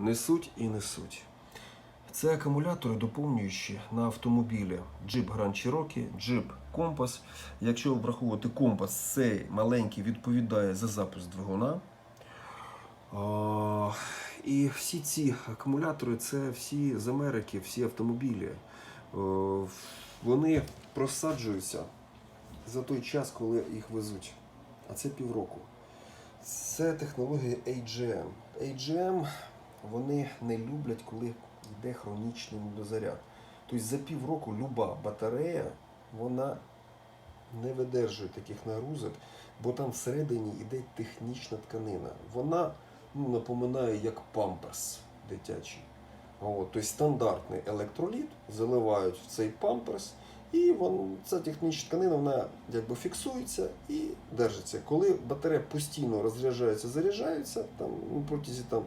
несуть і несуть. Це акумулятори, доповнюючі на автомобілі Jeep Grand Cherokee, Jeep Compass. Якщо враховувати компас, цей маленький відповідає за запуск двигуна. А, І всі ці акумулятори це всі з Америки, всі автомобілі. О, Вони просаджуються за той час, коли їх везуть. А це півроку. Це технологія AGM. AGM вони не люблять, коли йде хронічний недозаряд. Тобто за півроку люба батарея вона не видержує таких нагрузок, бо там всередині йде технічна тканина. Вона ну, напоминає як памперс дитячий. От, тобто стандартний електроліт заливають в цей памперс, і вон, ця технічна тканина вона якби фіксується і держиться. Коли батарея постійно розряджається, заряджається там, ну, протязі там,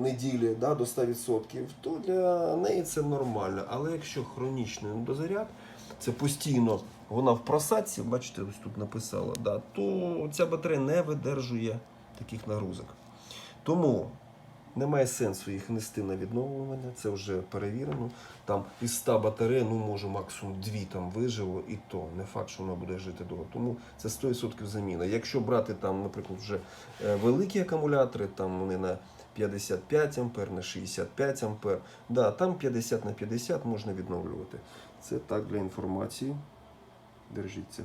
неділі да, до 100%, то для неї це нормально. Але якщо хронічний недозаряд, це постійно вона в просадці, бачите, ось тут написала, да, то ця батарея не видержує таких нагрузок. Тому немає сенсу їх нести на відновлювання, це вже перевірено. Там із 100 батарей, ну може максимум 2 там вижило, і то не факт, що вона буде жити довго. Тому це 100% заміна. Якщо брати там, наприклад, вже е, великі акумулятори, там вони на 55 ампер, на 65 ампер, да, там 50 на 50 можна відновлювати. Це так для інформації. Держіться.